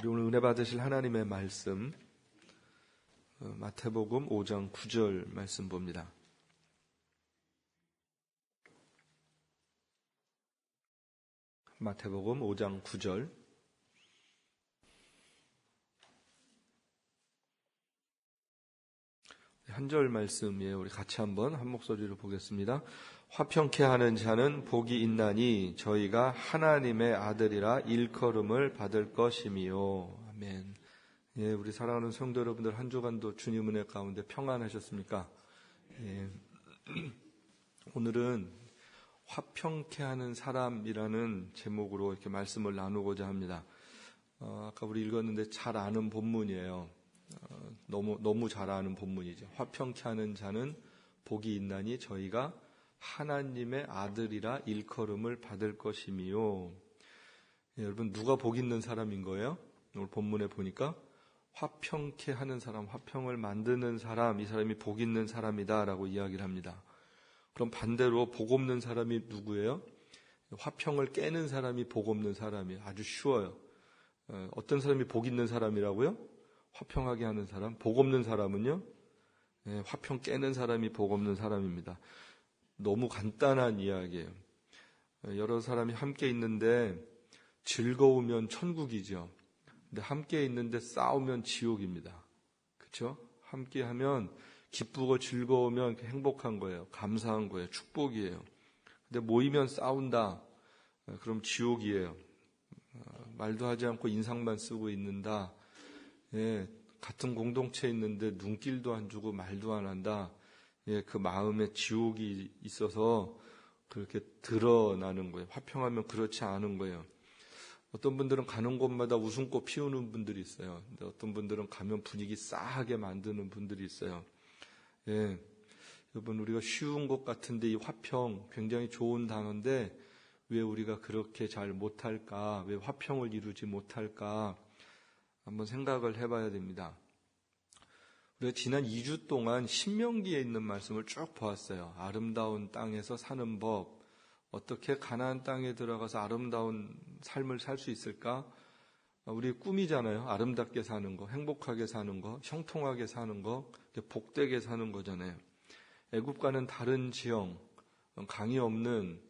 우리 오늘 은혜 받으실 하나님의 말씀 어, 마태복음 5장 9절 말씀 봅니다. 마태복음 5장 9절 한 절 말씀이에요. 우리 같이 한번 한 목소리로 보겠습니다. 화평케 하는 자는 복이 있나니 저희가 하나님의 아들이라 일컬음을 받을 것이미요. 아멘. 예, 우리 사랑하는 성도 여러분들 한 주간도 주님 은혜 가운데 평안하셨습니까? 예. 오늘은 화평케 하는 사람이라는 제목으로 이렇게 말씀을 나누고자 합니다. 어, 아까 우리 읽었는데 잘 아는 본문이에요. 어, 너무 너무 잘 아는 본문이죠. 화평케 하는 자는 복이 있나니 저희가 하나님의 아들이라 일컬음을 받을 것이미요. 예, 여러분 누가 복 있는 사람인 거예요? 오늘 본문에 보니까 화평케 하는 사람, 화평을 만드는 사람, 이 사람이 복 있는 사람이다라고 이야기를 합니다. 그럼 반대로 복 없는 사람이 누구예요? 화평을 깨는 사람이 복 없는 사람이 아주 쉬워요. 어, 어떤 사람이 복 있는 사람이라고요? 화평하게 하는 사람. 복 없는 사람은요? 예, 화평 깨는 사람이 복 없는 사람입니다. 너무 간단한 이야기예요. 여러 사람이 함께 있는데 즐거우면 천국이죠. 근데 함께 있는데 싸우면 지옥입니다. 그렇죠? 함께 하면 기쁘고 즐거우면 행복한 거예요. 감사한 거예요. 축복이에요. 근데 모이면 싸운다. 그럼 지옥이에요. 말도 하지 않고 인상만 쓰고 있는다. 예, 같은 공동체에 있는데 눈길도 안 주고 말도 안 한다. 예, 그 마음에 지옥이 있어서 그렇게 드러나는 거예요. 화평하면 그렇지 않은 거예요. 어떤 분들은 가는 곳마다 웃음꽃 피우는 분들이 있어요. 근데 어떤 분들은 가면 분위기 싸하게 만드는 분들이 있어요. 예. 여러분, 우리가 쉬운 것 같은데 이 화평 굉장히 좋은 단어인데 왜 우리가 그렇게 잘 못할까? 왜 화평을 이루지 못할까? 한번 생각을 해봐야 됩니다. 우리가 지난 2주 동안 신명기에 있는 말씀을 쭉 보았어요. 아름다운 땅에서 사는 법, 어떻게 가나안 땅에 들어가서 아름다운 삶을 살 수 있을까? 우리 꿈이잖아요. 아름답게 사는 거, 행복하게 사는 거, 형통하게 사는 거, 복되게 사는 거잖아요. 애국과는 다른 지형, 강이 없는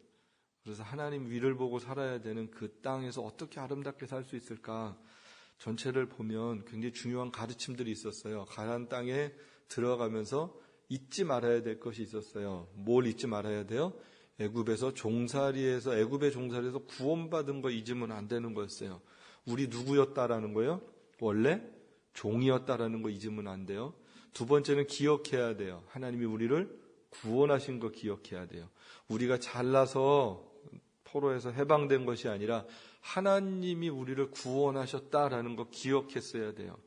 그래서 하나님 위를 보고 살아야 되는 그 땅에서 어떻게 아름답게 살 수 있을까? 전체를 보면 굉장히 중요한 가르침들이 있었어요. 가난 땅에 들어가면서 잊지 말아야 될 것이 있었어요. 뭘 잊지 말아야 돼요? 애굽에서 종살이에서 애굽의 종살이에서 구원받은 거 잊으면 안 되는 거였어요. 우리 누구였다라는 거예요? 원래 종이었다라는 거 잊으면 안 돼요. 두 번째는 기억해야 돼요. 하나님이 우리를 구원하신 거 기억해야 돼요. 우리가 잘나서 포로에서 해방된 것이 아니라 하나님이 우리를 구원하셨다라는 거 기억했어야 돼요.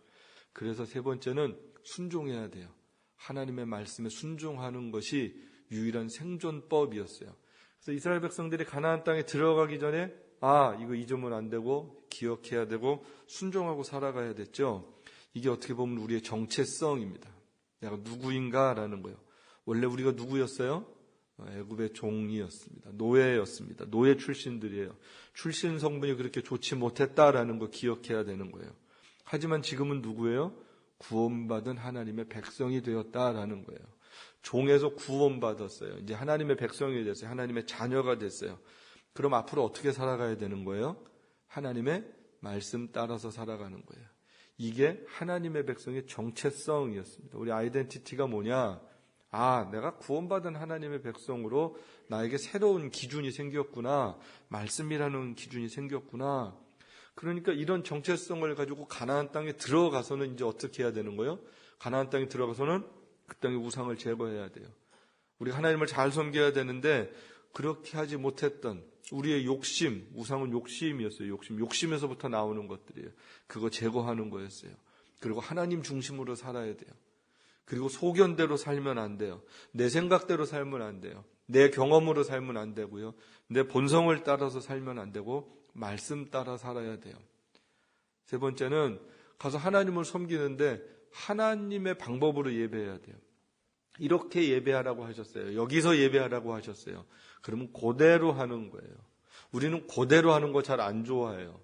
그래서 세 번째는 순종해야 돼요. 하나님의 말씀에 순종하는 것이 유일한 생존법이었어요. 그래서 이스라엘 백성들이 가나안 땅에 들어가기 전에 아 이거 잊으면 안 되고 기억해야 되고 순종하고 살아가야 됐죠. 이게 어떻게 보면 우리의 정체성입니다. 내가 누구인가라는 거예요. 원래 우리가 누구였어요? 어, 애굽의 종이었습니다. 노예였습니다. 노예 출신들이에요. 출신 성분이 그렇게 좋지 못했다라는 거 기억해야 되는 거예요. 하지만 지금은 누구예요? 구원받은 하나님의 백성이 되었다라는 거예요. 종에서 구원받았어요. 이제 하나님의 백성이 됐어요. 하나님의 자녀가 됐어요. 그럼 앞으로 어떻게 살아가야 되는 거예요? 하나님의 말씀 따라서 살아가는 거예요. 이게 하나님의 백성의 정체성이었습니다. 우리 아이덴티티가 뭐냐? 아, 내가 구원받은 하나님의 백성으로 나에게 새로운 기준이 생겼구나. 말씀이라는 기준이 생겼구나. 그러니까 이런 정체성을 가지고 가나안 땅에 들어가서는 이제 어떻게 해야 되는 거예요? 가나안 땅에 들어가서는 그 땅의 우상을 제거해야 돼요. 우리 하나님을 잘 섬겨야 되는데 그렇게 하지 못했던 우리의 욕심, 우상은 욕심이었어요. 욕심, 욕심에서부터 나오는 것들이에요. 그거 제거하는 거였어요. 그리고 하나님 중심으로 살아야 돼요. 그리고 소견대로 살면 안 돼요. 내 생각대로 살면 안 돼요. 내 경험으로 살면 안 되고요. 내 본성을 따라서 살면 안 되고 말씀 따라 살아야 돼요. 세 번째는 가서 하나님을 섬기는데 하나님의 방법으로 예배해야 돼요. 이렇게 예배하라고 하셨어요. 여기서 예배하라고 하셨어요. 그러면 그대로 하는 거예요. 우리는 그대로 하는 거 잘 안 좋아해요.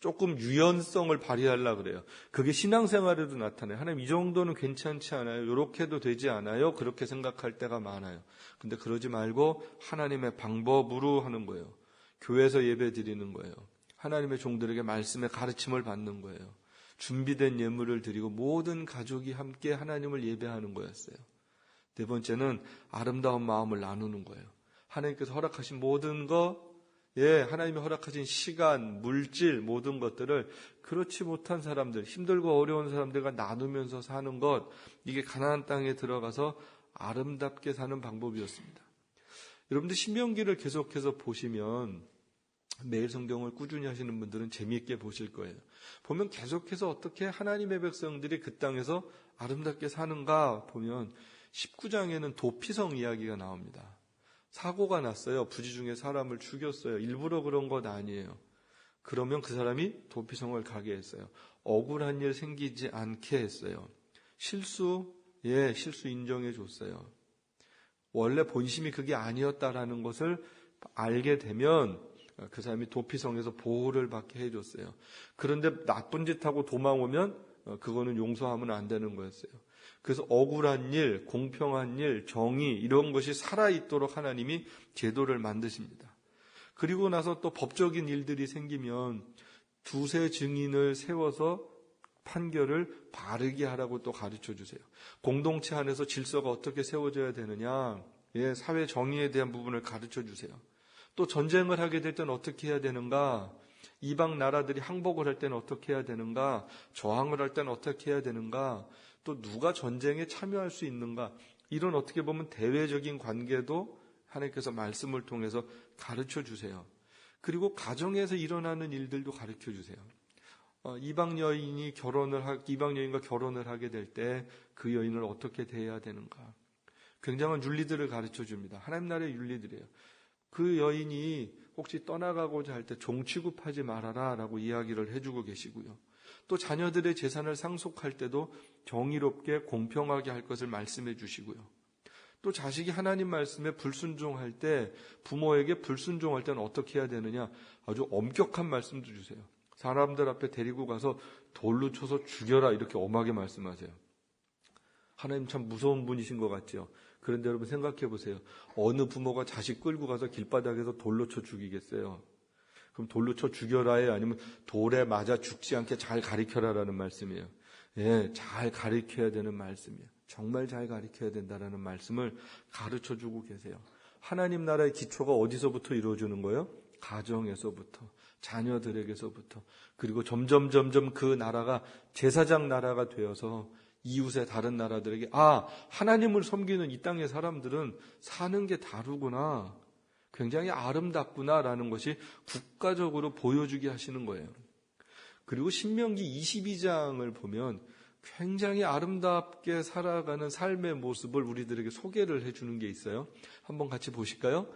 조금 유연성을 발휘하려 그래요. 그게 신앙생활에도 나타나요. 하나님 이 정도는 괜찮지 않아요. 이렇게도 되지 않아요. 그렇게 생각할 때가 많아요. 근데 그러지 말고 하나님의 방법으로 하는 거예요. 교회에서 예배 드리는 거예요. 하나님의 종들에게 말씀의 가르침을 받는 거예요. 준비된 예물을 드리고 모든 가족이 함께 하나님을 예배하는 거였어요. 네 번째는 아름다운 마음을 나누는 거예요. 하나님께서 허락하신 모든 것, 예, 하나님이 허락하신 시간, 물질, 모든 것들을 그렇지 못한 사람들, 힘들고 어려운 사람들과 나누면서 사는 것, 이게 가나안 땅에 들어가서 아름답게 사는 방법이었습니다. 여러분들 신명기를 계속해서 보시면 매일 성경을 꾸준히 하시는 분들은 재미있게 보실 거예요. 보면 계속해서 어떻게 하나님의 백성들이 그 땅에서 아름답게 사는가 보면 19장에는 도피성 이야기가 나옵니다. 사고가 났어요. 부지 중에 사람을 죽였어요. 일부러 그런 것 아니에요. 그러면 그 사람이 도피성을 가게 했어요. 억울한 일 생기지 않게 했어요. 실수, 예, 실수 인정해 줬어요. 원래 본심이 그게 아니었다라는 것을 알게 되면 그 사람이 도피성에서 보호를 받게 해줬어요. 그런데 나쁜 짓 하고 도망오면 그거는 용서하면 안 되는 거였어요. 그래서 억울한 일, 공평한 일, 정의 이런 것이 살아있도록 하나님이 제도를 만드십니다. 그리고 나서 또 법적인 일들이 생기면 두세 증인을 세워서 판결을 바르게 하라고 또 가르쳐 주세요. 공동체 안에서 질서가 어떻게 세워져야 되느냐, 예, 사회 정의에 대한 부분을 가르쳐 주세요. 또 전쟁을 하게 될 때는 어떻게 해야 되는가, 이방 나라들이 항복을 할 때는 어떻게 해야 되는가, 저항을 할 때는 어떻게 해야 되는가, 또 누가 전쟁에 참여할 수 있는가 이런 어떻게 보면 대외적인 관계도 하나님께서 말씀을 통해서 가르쳐 주세요. 그리고 가정에서 일어나는 일들도 가르쳐 주세요. 어, 이방 여인이 결혼을 하, 이방 여인과 결혼을 하게 될 때 그 여인을 어떻게 대해야 되는가. 굉장한 윤리들을 가르쳐 줍니다. 하나님 나라의 윤리들이에요. 그 여인이 혹시 떠나가고자 할 때 종 취급하지 말아라 라고 이야기를 해주고 계시고요. 또 자녀들의 재산을 상속할 때도 정의롭게 공평하게 할 것을 말씀해 주시고요. 또 자식이 하나님 말씀에 불순종할 때 부모에게 불순종할 때는 어떻게 해야 되느냐 아주 엄격한 말씀도 주세요. 사람들 앞에 데리고 가서 돌로 쳐서 죽여라 이렇게 엄하게 말씀하세요. 하나님 참 무서운 분이신 것 같죠. 그런데 여러분 생각해 보세요. 어느 부모가 자식 끌고 가서 길바닥에서 돌로 쳐 죽이겠어요. 그럼 돌로 쳐 죽여라에 아니면 돌에 맞아 죽지 않게 잘 가리켜라라는 말씀이에요. 예, 잘 가리켜야 되는 말씀이에요. 정말 잘 가리켜야 된다라는 말씀을 가르쳐 주고 계세요. 하나님 나라의 기초가 어디서부터 이루어지는 거예요? 가정에서부터, 자녀들에게서부터, 그리고 점점 점점 그 나라가 제사장 나라가 되어서 이웃의 다른 나라들에게 아 하나님을 섬기는 이 땅의 사람들은 사는 게 다르구나 굉장히 아름답구나라는 것이 국가적으로 보여주게 하시는 거예요. 그리고 신명기 22장을 보면 굉장히 아름답게 살아가는 삶의 모습을 우리들에게 소개를 해주는 게 있어요. 한번 같이 보실까요?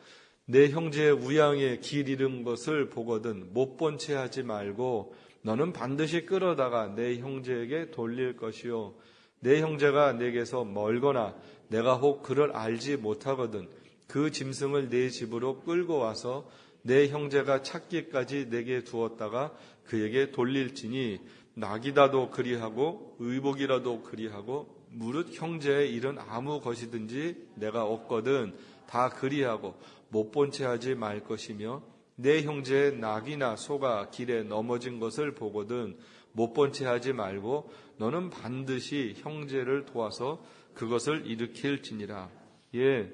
내 형제의 우양에 길 잃은 것을 보거든 못 본 채 하지 말고 너는 반드시 끌어다가 내 형제에게 돌릴 것이요. 내 형제가 내게서 멀거나 내가 혹 그를 알지 못하거든 그 짐승을 내 집으로 끌고 와서 내 형제가 찾기까지 내게 두었다가 그에게 돌릴지니 낙이다도 그리하고 의복이라도 그리하고 무릇 형제의 일은 아무 것이든지 내가 없거든 다 그리하고 못 본 채 하지 말 것이며 내 형제의 낙이나 소가 길에 넘어진 것을 보거든 못 본 채 하지 말고 너는 반드시 형제를 도와서 그것을 일으킬지니라. 예,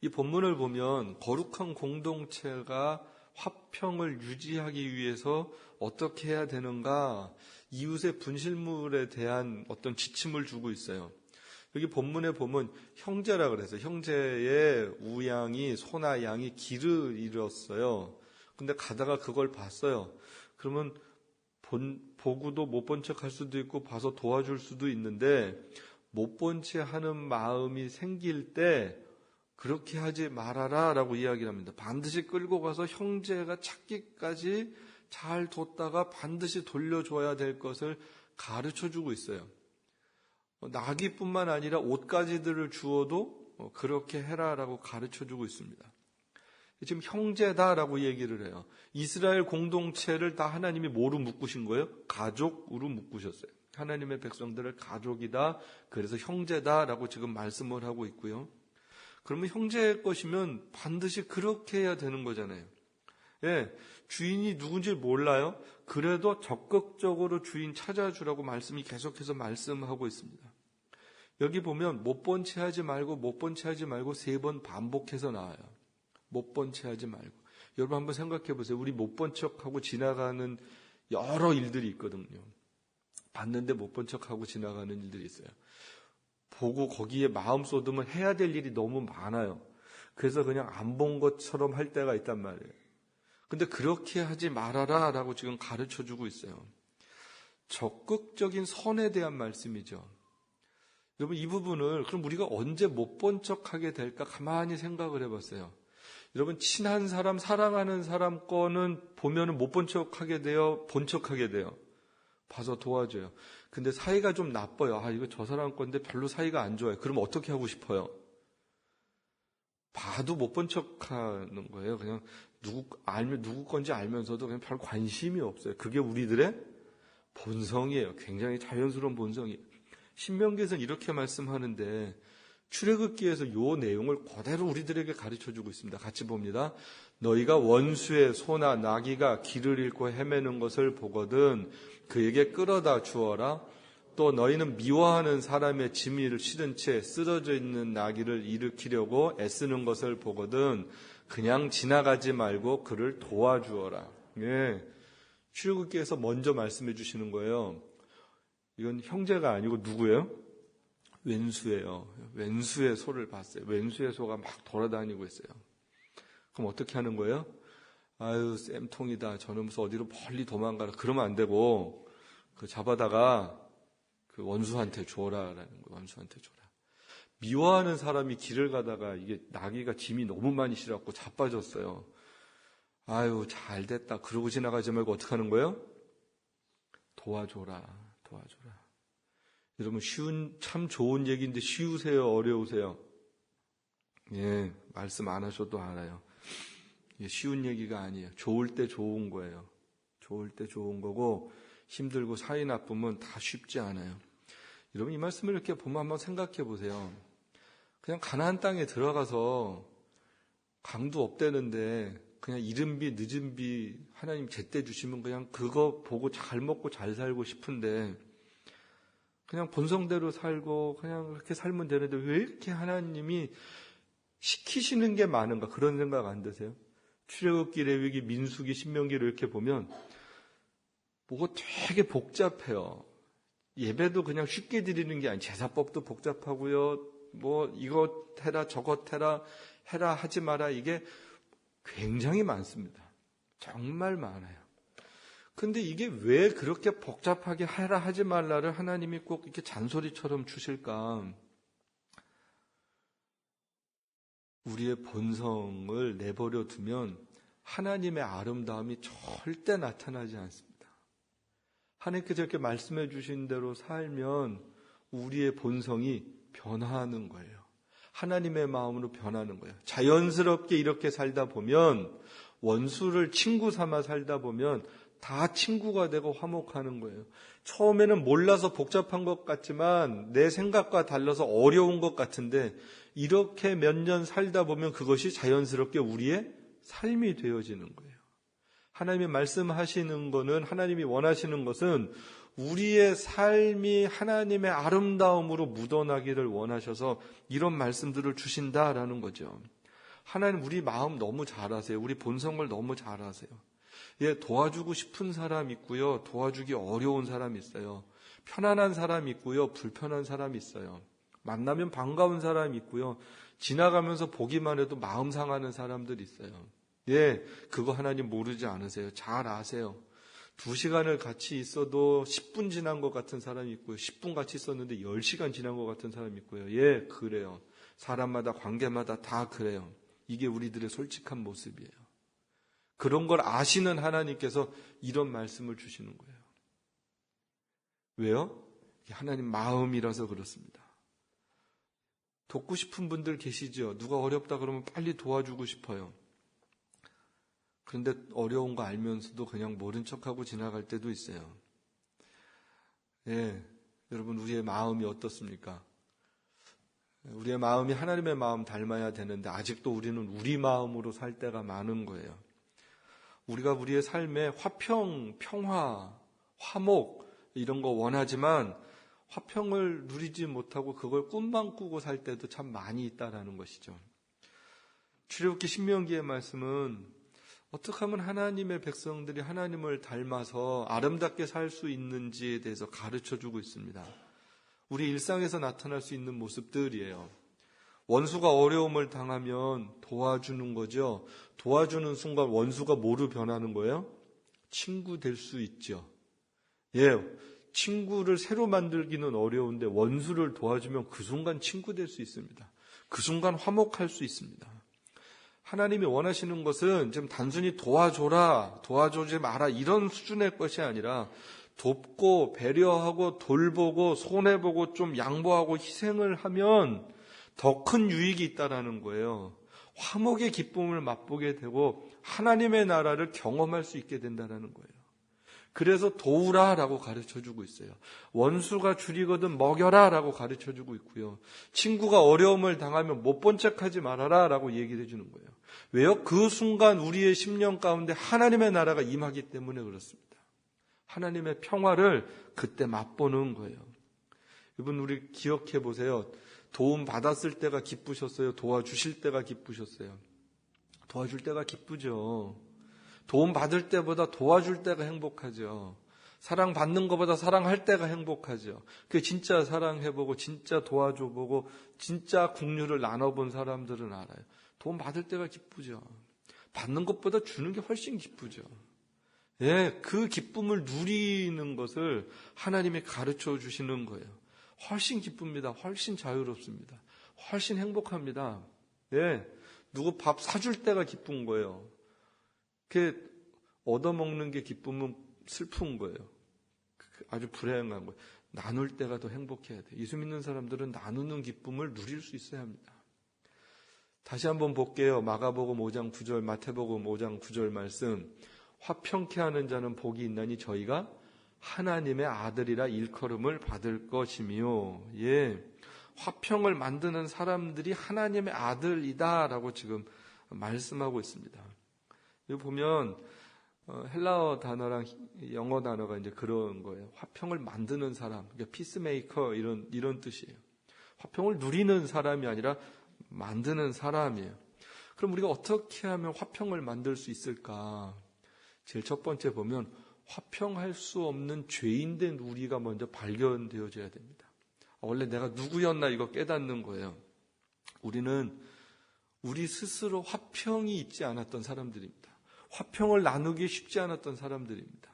이 본문을 보면 거룩한 공동체가 화평을 유지하기 위해서 어떻게 해야 되는가 이웃의 분실물에 대한 어떤 지침을 주고 있어요. 여기 본문에 보면 형제라 그래서 형제의 우양이 소나 양이 길을 잃었어요. 근데 가다가 그걸 봤어요. 그러면 본, 보고도 못 본 척 할 수도 있고 봐서 도와줄 수도 있는데 못 본 채 하는 마음이 생길 때 그렇게 하지 말아라 라고 이야기를 합니다. 반드시 끌고 가서 형제가 찾기까지 잘 뒀다가 반드시 돌려줘야 될 것을 가르쳐 주고 있어요. 나귀뿐만 아니라 옷가지들을 주어도 그렇게 해라라고 가르쳐 주고 있습니다. 지금 형제다라고 얘기를 해요. 이스라엘 공동체를 다 하나님이 뭐로 묶으신 거예요? 가족으로 묶으셨어요. 하나님의 백성들을 가족이다. 그래서 형제다라고 지금 말씀을 하고 있고요. 그러면 형제의 것이면 반드시 그렇게 해야 되는 거잖아요. 예, 주인이 누군지 몰라요. 그래도 적극적으로 주인 찾아주라고 말씀이 계속해서 말씀하고 있습니다. 여기 보면 못 본 채 하지 말고 못 본 채 하지 말고 세 번 반복해서 나와요. 못 본 채 하지 말고. 여러분 한번 생각해 보세요. 우리 못 본 척하고 지나가는 여러 일들이 있거든요. 봤는데 못 본 척하고 지나가는 일들이 있어요. 보고 거기에 마음 쏟으면 해야 될 일이 너무 많아요. 그래서 그냥 안 본 것처럼 할 때가 있단 말이에요. 근데 그렇게 하지 말아라 라고 지금 가르쳐 주고 있어요. 적극적인 선에 대한 말씀이죠. 여러분 이 부분을 그럼 우리가 언제 못 본 척하게 될까 가만히 생각을 해봤어요. 여러분 친한 사람 사랑하는 사람 거는 보면은 못 본 척하게 돼요, 본 척하게 돼요. 봐서 도와줘요. 근데 사이가 좀 나빠요. 아 이거 저 사람 건데 별로 사이가 안 좋아요. 그럼 어떻게 하고 싶어요? 봐도 못 본 척 하는 거예요. 그냥 누구 알면 누구 건지 알면서도 그냥 별 관심이 없어요. 그게 우리들의 본성이에요. 굉장히 자연스러운 본성이에요. 신명기에서는 이렇게 말씀하는데 출애굽기에서 요 내용을 그대로 우리들에게 가르쳐 주고 있습니다. 같이 봅니다. 너희가 원수의 소나 나귀가 길을 잃고 헤매는 것을 보거든 그에게 끌어다 주어라. 또 너희는 미워하는 사람의 짐을 실은 채 쓰러져 있는 나귀를 일으키려고 애쓰는 것을 보거든 그냥 지나가지 말고 그를 도와주어라. 예. 출애굽기에서 먼저 말씀해 주시는 거예요. 이건 형제가 아니고 누구예요? 왼수예요. 왼수의 소를 봤어요. 왼수의 소가 막 돌아다니고 있어요. 그럼 어떻게 하는 거예요? 아유, 쌤통이다. 저는 무슨 어디로 멀리 도망가라. 그러면 안 되고, 그 잡아다가 그 원수한테 줘라라는 거예요. 원수한테 줘라. 미워하는 사람이 길을 가다가 이게 나귀가 짐이 너무 많이 실었고 자빠졌어요. 아유, 잘 됐다. 그러고 지나가지 말고 어떻게 하는 거예요? 도와줘라. 도와줘라. 여러분, 쉬운, 참 좋은 얘기인데 쉬우세요? 어려우세요? 예, 말씀 안 하셔도 알아요. 예, 쉬운 얘기가 아니에요. 좋을 때 좋은 거예요. 좋을 때 좋은 거고, 힘들고 사이 나쁘면 다 쉽지 않아요. 여러분, 이 말씀을 이렇게 보면 한번 생각해 보세요. 그냥 가나안 땅에 들어가서 강도 없대는데 그냥 이른비 늦은비 하나님 제때 주시면 그냥 그거 보고 잘 먹고 잘 살고 싶은데 그냥 본성대로 살고 그냥 그렇게 살면 되는데 왜 이렇게 하나님이 시키시는 게 많은가 그런 생각 안 드세요? 출애굽기, 레위기, 민수기, 신명기를 이렇게 보면 뭐가 되게 복잡해요. 예배도 그냥 쉽게 드리는 게 아니 제사법도 복잡하고요. 뭐 이것 해라 저것 해라 해라 하지 마라 이게 굉장히 많습니다. 정말 많아요. 근데 이게 왜 그렇게 복잡하게 해라 하지 말라를 하나님이 꼭 이렇게 잔소리처럼 주실까? 우리의 본성을 내버려 두면 하나님의 아름다움이 절대 나타나지 않습니다. 하나님께서 이렇게 말씀해 주신 대로 살면 우리의 본성이 변화하는 거예요. 하나님의 마음으로 변하는 거예요. 자연스럽게 이렇게 살다 보면 원수를 친구 삼아 살다 보면 다 친구가 되고 화목하는 거예요. 처음에는 몰라서 복잡한 것 같지만 내 생각과 달라서 어려운 것 같은데 이렇게 몇 년 살다 보면 그것이 자연스럽게 우리의 삶이 되어지는 거예요. 하나님이 말씀하시는 거는 하나님이 원하시는 것은 우리의 삶이 하나님의 아름다움으로 묻어나기를 원하셔서 이런 말씀들을 주신다라는 거죠. 하나님 우리 마음 너무 잘 아세요. 우리 본성을 너무 잘 아세요. 예, 도와주고 싶은 사람 있고요. 도와주기 어려운 사람 있어요. 편안한 사람 있고요. 불편한 사람 있어요. 만나면 반가운 사람 있고요. 지나가면서 보기만 해도 마음 상하는 사람들 있어요. 예, 그거 하나님 모르지 않으세요. 잘 아세요. 두 시간을 같이 있어도 10분 지난 것 같은 사람이 있고요. 10분 같이 있었는데 10시간 지난 것 같은 사람이 있고요. 예, 그래요. 사람마다 관계마다 다 그래요. 이게 우리들의 솔직한 모습이에요. 그런 걸 아시는 하나님께서 이런 말씀을 주시는 거예요. 왜요? 하나님 마음이라서 그렇습니다. 돕고 싶은 분들 계시죠? 누가 어렵다 그러면 빨리 도와주고 싶어요. 그런데 어려운 거 알면서도 그냥 모른 척하고 지나갈 때도 있어요. 예, 여러분 우리의 마음이 어떻습니까? 우리의 마음이 하나님의 마음 닮아야 되는데 아직도 우리는 우리 마음으로 살 때가 많은 거예요. 우리가 우리의 삶에 화평, 평화, 화목 이런 거 원하지만 화평을 누리지 못하고 그걸 꿈만 꾸고 살 때도 참 많이 있다라는 것이죠. 출애굽기 신명기의 말씀은 어떻게 하면 하나님의 백성들이 하나님을 닮아서 아름답게 살 수 있는지에 대해서 가르쳐 주고 있습니다. 우리 일상에서 나타날 수 있는 모습들이에요. 원수가 어려움을 당하면 도와주는 거죠. 도와주는 순간 원수가 뭐로 변하는 거예요? 친구 될 수 있죠. 예, 친구를 새로 만들기는 어려운데 원수를 도와주면 그 순간 친구 될 수 있습니다. 그 순간 화목할 수 있습니다. 하나님이 원하시는 것은 좀 단순히 도와줘라, 도와주지 마라 이런 수준의 것이 아니라 돕고 배려하고 돌보고 손해보고 좀 양보하고 희생을 하면 더 큰 유익이 있다라는 거예요. 화목의 기쁨을 맛보게 되고 하나님의 나라를 경험할 수 있게 된다라는 거예요. 그래서 도우라 라고 가르쳐 주고 있어요. 원수가 줄이거든 먹여라 라고 가르쳐 주고 있고요. 친구가 어려움을 당하면 못 본 척 하지 말아라 라고 얘기를 해 주는 거예요. 왜요? 그 순간 우리의 심령 가운데 하나님의 나라가 임하기 때문에 그렇습니다. 하나님의 평화를 그때 맛보는 거예요. 이분 우리 기억해 보세요. 도움 받았을 때가 기쁘셨어요. 도와주실 때가 기쁘셨어요. 도와줄 때가 기쁘죠. 도움 받을 때보다 도와줄 때가 행복하죠. 사랑 받는 것보다 사랑할 때가 행복하죠. 그 진짜 사랑해보고 진짜 도와줘보고 진짜 국류를 나눠본 사람들은 알아요. 도움 받을 때가 기쁘죠. 받는 것보다 주는 게 훨씬 기쁘죠. 예, 그 기쁨을 누리는 것을 하나님이 가르쳐 주시는 거예요. 훨씬 기쁩니다. 훨씬 자유롭습니다. 훨씬 행복합니다. 예, 누구 밥 사줄 때가 기쁜 거예요. 그 얻어먹는 게 기쁨은 슬픈 거예요. 그 아주 불행한 거예요. 나눌 때가 더 행복해야 돼. 예수 믿는 사람들은 나누는 기쁨을 누릴 수 있어야 합니다. 다시 한번 볼게요. 마가복음 5장 9절, 마태복음 5장 9절 말씀. 화평케 하는 자는 복이 있나니 저희가 하나님의 아들이라 일컬음을 받을 것이며, 예. 화평을 만드는 사람들이 하나님의 아들이다라고 지금 말씀하고 있습니다. 여기 보면 어, 헬라어 단어랑 영어 단어가 이제 그런 거예요. 화평을 만드는 사람, 그러니까 피스메이커 이런 이런 뜻이에요. 화평을 누리는 사람이 아니라 만드는 사람이에요. 그럼 우리가 어떻게 하면 화평을 만들 수 있을까? 제일 첫 번째 보면 화평할 수 없는 죄인된 우리가 먼저 발견되어져야 됩니다. 원래 내가 누구였나 이거 깨닫는 거예요. 우리는 우리 스스로 화평이 있지 않았던 사람들입니다. 화평을 나누기 쉽지 않았던 사람들입니다.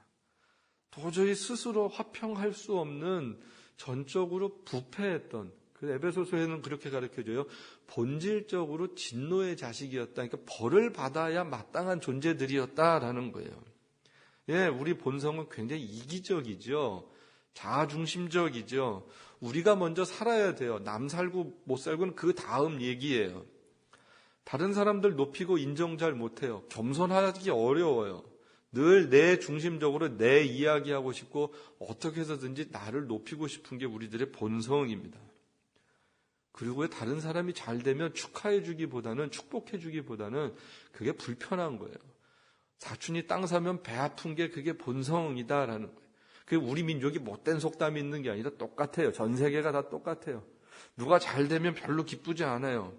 도저히 스스로 화평할 수 없는 전적으로 부패했던 그 에베소서에는 그렇게 가르쳐줘요. 본질적으로 진노의 자식이었다. 그러니까 벌을 받아야 마땅한 존재들이었다라는 거예요. 예, 우리 본성은 굉장히 이기적이죠. 자아중심적이죠. 우리가 먼저 살아야 돼요. 남 살고 못 살고는 그 다음 얘기예요. 다른 사람들 높이고 인정 잘 못해요. 겸손하기 어려워요. 늘 내 중심적으로 내 이야기하고 싶고 어떻게 해서든지 나를 높이고 싶은 게 우리들의 본성입니다. 그리고 다른 사람이 잘 되면 축하해 주기보다는 축복해 주기보다는 그게 불편한 거예요. 사촌이 땅 사면 배 아픈 게 그게 본성이다라는 거예요. 그게 우리 민족이 못된 속담이 있는 게 아니라 똑같아요. 전 세계가 다 똑같아요. 누가 잘 되면 별로 기쁘지 않아요.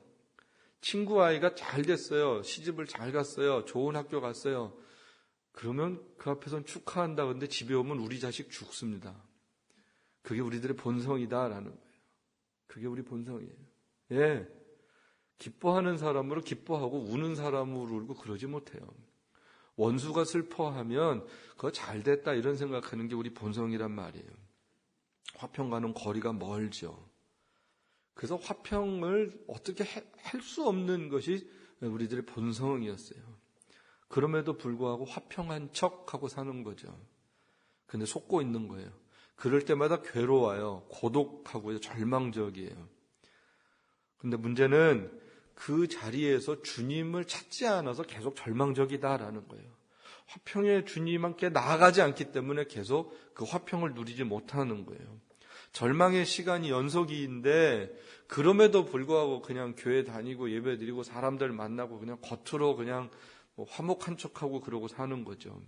친구 아이가 잘 됐어요. 시집을 잘 갔어요. 좋은 학교 갔어요. 그러면 그 앞에선 축하한다. 근데 집에 오면 우리 자식 죽습니다. 그게 우리들의 본성이다라는 거예요. 그게 우리 본성이에요. 예. 기뻐하는 사람으로 기뻐하고 우는 사람으로 울고 그러지 못해요. 원수가 슬퍼하면 그거 잘 됐다 이런 생각하는 게 우리 본성이란 말이에요. 화평과는 거리가 멀죠. 그래서 화평을 어떻게 할 수 없는 것이 우리들의 본성이었어요. 그럼에도 불구하고 화평한 척 하고 사는 거죠. 근데 속고 있는 거예요. 그럴 때마다 괴로워요. 고독하고요. 절망적이에요. 근데 문제는 그 자리에서 주님을 찾지 않아서 계속 절망적이다라는 거예요. 화평의 주님께 나아가지 않기 때문에 계속 그 화평을 누리지 못하는 거예요. 절망의 시간이 연속인데 그럼에도 불구하고 그냥 교회 다니고 예배 드리고 사람들 만나고 그냥 겉으로 그냥 뭐 화목한 척하고 그러고 사는 거죠.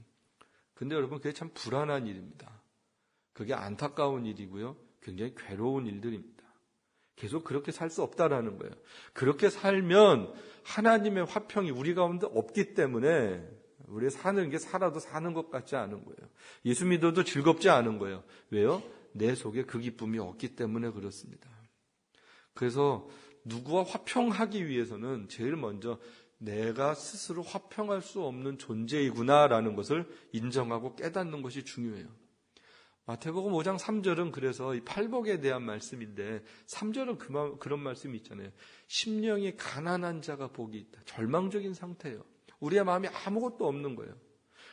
근데 여러분 그게 참 불안한 일입니다. 그게 안타까운 일이고요. 굉장히 괴로운 일들입니다. 계속 그렇게 살 수 없다라는 거예요. 그렇게 살면 하나님의 화평이 우리 가운데 없기 때문에 우리 사는 게 살아도 사는 것 같지 않은 거예요. 예수 믿어도 즐겁지 않은 거예요. 왜요? 내 속에 그 기쁨이 없기 때문에 그렇습니다. 그래서 누구와 화평하기 위해서는 제일 먼저 내가 스스로 화평할 수 없는 존재이구나라는 것을 인정하고 깨닫는 것이 중요해요. 마태복음 5장 3절은 그래서 이 팔복에 대한 말씀인데 3절은 그 그런 말씀이 있잖아요. 심령이 가난한 자가 복이 있다. 절망적인 상태예요. 우리의 마음이 아무것도 없는 거예요.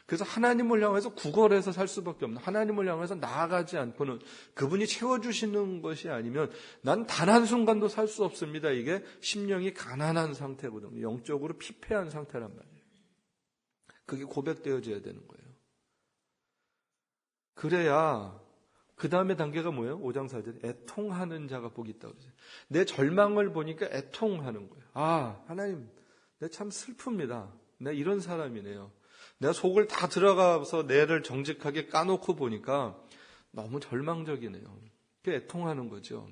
그래서 하나님을 향해서 구걸해서 살 수밖에 없는 하나님을 향해서 나아가지 않고는 그분이 채워주시는 것이 아니면 난 단 한 순간도 살 수 없습니다. 이게 심령이 가난한 상태거든요. 영적으로 피폐한 상태란 말이에요. 그게 고백되어져야 되는 거예요. 그래야 그 다음에 단계가 뭐예요? 5장 4절 애통하는 자가 복이 있다고 그러죠. 내 절망을 보니까 애통하는 거예요. 아 하나님 내 참 슬픕니다. 내 이런 사람이네요. 내가 속을 다 들어가서 내를 정직하게 까놓고 보니까 너무 절망적이네요. 애통하는 거죠.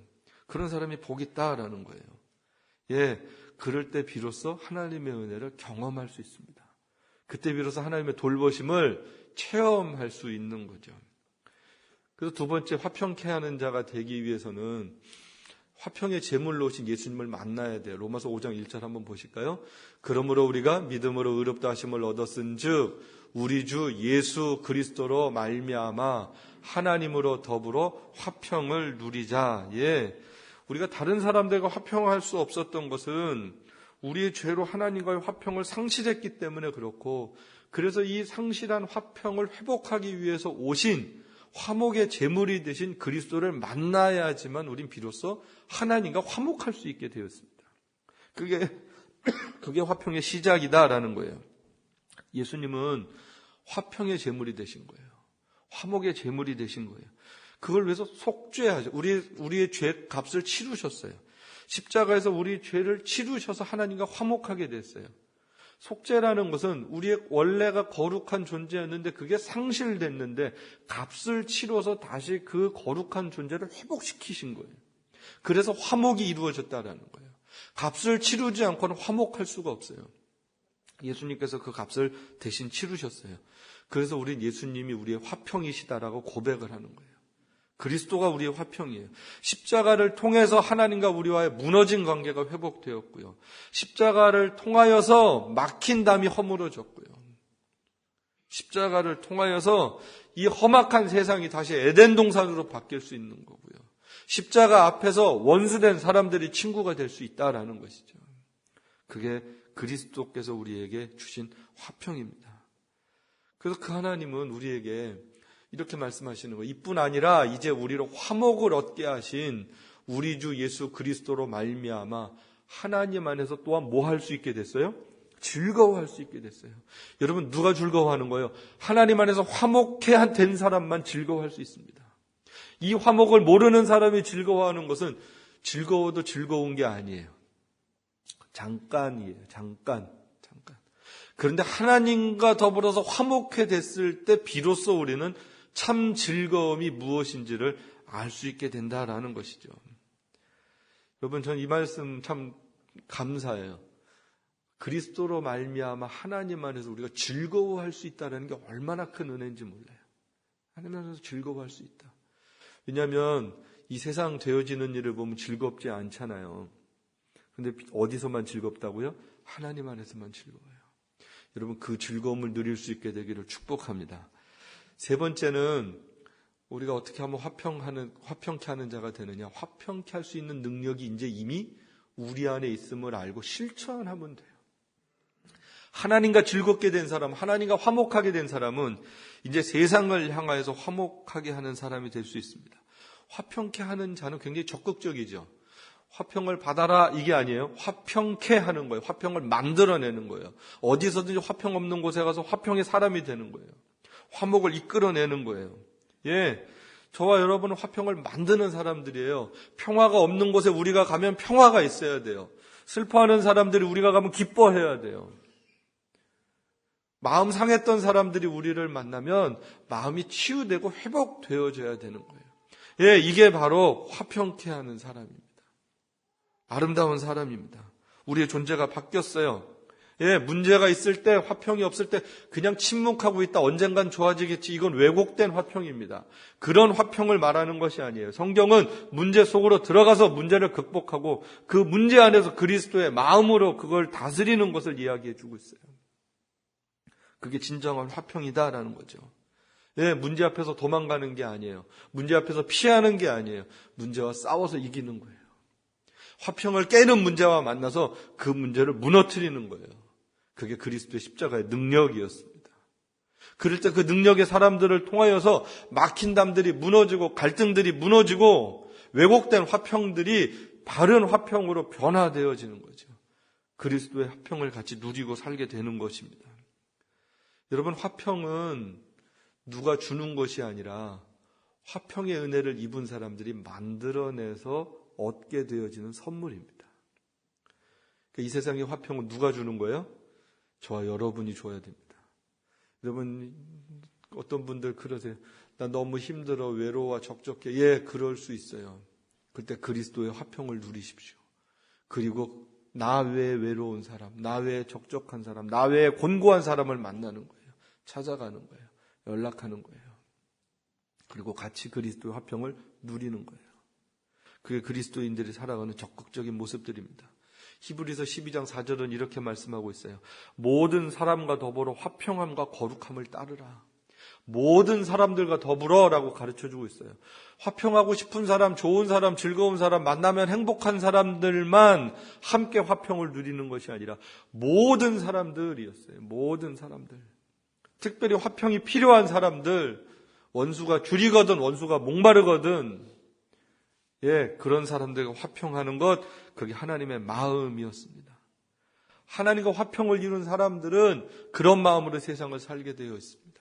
그런 사람이 복 있다라는 거예요. 예, 그럴 때 비로소 하나님의 은혜를 경험할 수 있습니다. 그때 비로소 하나님의 돌보심을 체험할 수 있는 거죠. 그래서 두 번째 화평케 하는 자가 되기 위해서는 화평의 제물로 오신 예수님을 만나야 돼요. 로마서 5장 1절 한번 보실까요? 그러므로 우리가 믿음으로 의롭다 하심을 얻었은즉 우리 주 예수 그리스도로 말미암아 하나님으로 더불어 화평을 누리자. 예. 우리가 다른 사람들과 화평할 수 없었던 것은 우리의 죄로 하나님과의 화평을 상실했기 때문에 그렇고 그래서 이 상실한 화평을 회복하기 위해서 오신 화목의 제물이 되신 그리스도를 만나야지만 우린 비로소 하나님과 화목할 수 있게 되었습니다. 그게 그게 화평의 시작이다라는 거예요. 예수님은 화평의 제물이 되신 거예요. 화목의 제물이 되신 거예요. 그걸 위해서 속죄하죠. 우리 우리의 죄 값을 치르셨어요. 십자가에서 우리 죄를 치르셔서 하나님과 화목하게 됐어요. 속죄라는 것은 우리의 원래가 거룩한 존재였는데 그게 상실됐는데 값을 치러서 다시 그 거룩한 존재를 회복시키신 거예요. 그래서 화목이 이루어졌다라는 거예요. 값을 치르지 않고는 화목할 수가 없어요. 예수님께서 그 값을 대신 치르셨어요. 그래서 우린 예수님이 우리의 화평이시다라고 고백을 하는 거예요. 그리스도가 우리의 화평이에요. 십자가를 통해서 하나님과 우리와의 무너진 관계가 회복되었고요. 십자가를 통하여서 막힌 담이 허물어졌고요. 십자가를 통하여서 이 험악한 세상이 다시 에덴 동산으로 바뀔 수 있는 거고요. 십자가 앞에서 원수된 사람들이 친구가 될 수 있다라는 것이죠. 그게 그리스도께서 우리에게 주신 화평입니다. 그래서 그 하나님은 우리에게 이렇게 말씀하시는 거예요. 이뿐 아니라 이제 우리로 화목을 얻게 하신 우리 주 예수 그리스도로 말미암아 하나님 안에서 또한 뭐 할 수 있게 됐어요? 즐거워할 수 있게 됐어요. 여러분 누가 즐거워하는 거예요? 하나님 안에서 화목해 된 사람만 즐거워할 수 있습니다. 이 화목을 모르는 사람이 즐거워하는 것은 즐거워도 즐거운 게 아니에요. 잠깐이에요. 잠깐. 잠깐. 그런데 하나님과 더불어서 화목해 됐을 때 비로소 우리는 참 즐거움이 무엇인지를 알 수 있게 된다라는 것이죠. 여러분, 전 이 말씀 참 감사해요. 그리스도로 말미암아 하나님 안에서 우리가 즐거워할 수 있다는 게 얼마나 큰 은혜인지 몰라요. 하나님 안에서 즐거워할 수 있다. 왜냐하면 이 세상 되어지는 일을 보면 즐겁지 않잖아요. 근데 어디서만 즐겁다고요? 하나님 안에서만 즐거워요. 여러분 그 즐거움을 누릴 수 있게 되기를 축복합니다. 세 번째는 우리가 어떻게 하면 화평하는, 화평케 하는 자가 되느냐. 화평케 할 수 있는 능력이 이제 이미 우리 안에 있음을 알고 실천하면 돼요. 하나님과 즐겁게 된 사람, 하나님과 화목하게 된 사람은 이제 세상을 향하여서 화목하게 하는 사람이 될 수 있습니다. 화평케 하는 자는 굉장히 적극적이죠. 화평을 받아라 이게 아니에요. 화평케 하는 거예요. 화평을 만들어내는 거예요. 어디서든지 화평 없는 곳에 가서 화평의 사람이 되는 거예요. 화목을 이끌어내는 거예요. 예. 저와 여러분은 화평을 만드는 사람들이에요. 평화가 없는 곳에 우리가 가면 평화가 있어야 돼요. 슬퍼하는 사람들이 우리가 가면 기뻐해야 돼요. 마음 상했던 사람들이 우리를 만나면 마음이 치유되고 회복되어져야 되는 거예요. 예, 이게 바로 화평케 하는 사람입니다. 아름다운 사람입니다. 우리의 존재가 바뀌었어요. 예, 문제가 있을 때, 화평이 없을 때 그냥 침묵하고 있다. 언젠간 좋아지겠지. 이건 왜곡된 화평입니다. 그런 화평을 말하는 것이 아니에요. 성경은 문제 속으로 들어가서 문제를 극복하고 그 문제 안에서 그리스도의 마음으로 그걸 다스리는 것을 이야기해 주고 있어요. 그게 진정한 화평이다라는 거죠. 예, 문제 앞에서 도망가는 게 아니에요. 문제 앞에서 피하는 게 아니에요. 문제와 싸워서 이기는 거예요. 화평을 깨는 문제와 만나서 그 문제를 무너뜨리는 거예요. 그게 그리스도의 십자가의 능력이었습니다. 그럴 때 그 능력의 사람들을 통하여서 막힌 담들이 무너지고 갈등들이 무너지고 왜곡된 화평들이 바른 화평으로 변화되어지는 거죠. 그리스도의 화평을 같이 누리고 살게 되는 것입니다. 여러분, 화평은 누가 주는 것이 아니라 화평의 은혜를 입은 사람들이 만들어내서 얻게 되어지는 선물입니다. 그러니까 이 세상의 화평은 누가 주는 거예요? 저와 여러분이 줘야 됩니다. 여러분, 어떤 분들 그러세요. 나 너무 힘들어, 외로워, 적적해. 예, 그럴 수 있어요. 그때 그리스도의 화평을 누리십시오. 그리고 나 외에 외로운 사람, 나 외에 적적한 사람, 나 외에 곤고한 사람을 만나는 거예요. 찾아가는 거예요. 연락하는 거예요. 그리고 같이 그리스도의 화평을 누리는 거예요. 그게 그리스도인들이 살아가는 적극적인 모습들입니다. 히브리서 12장 4절은 이렇게 말씀하고 있어요. 모든 사람과 더불어 화평함과 거룩함을 따르라. 모든 사람들과 더불어라고 가르쳐 주고 있어요. 화평하고 싶은 사람, 좋은 사람, 즐거운 사람, 만나면 행복한 사람들만 함께 화평을 누리는 것이 아니라 모든 사람들이었어요. 모든 사람들. 특별히 화평이 필요한 사람들, 원수가 줄이거든, 원수가 목마르거든, 예, 그런 사람들과 화평하는 것, 그게 하나님의 마음이었습니다. 하나님과 화평을 이룬 사람들은 그런 마음으로 세상을 살게 되어 있습니다.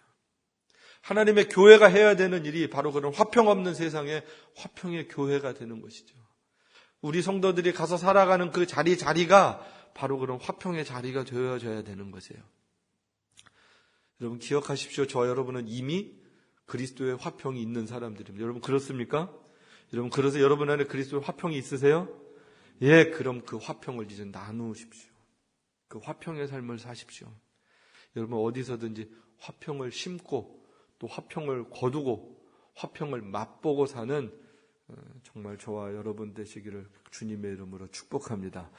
하나님의 교회가 해야 되는 일이 바로 그런 화평 없는 세상에 화평의 교회가 되는 것이죠. 우리 성도들이 가서 살아가는 그 자리 자리가 바로 그런 화평의 자리가 되어져야 되는 것이에요. 여러분 기억하십시오. 저 여러분은 이미 그리스도의 화평이 있는 사람들입니다. 여러분 그렇습니까? 여러분, 그래서 여러분 안에 그리스도의 화평이 있으세요? 예, 그럼 그 화평을 이제 나누십시오. 그 화평의 삶을 사십시오. 여러분, 어디서든지 화평을 심고 또 화평을 거두고 화평을 맛보고 사는 어, 정말 저와 여러분 되시기를 주님의 이름으로 축복합니다.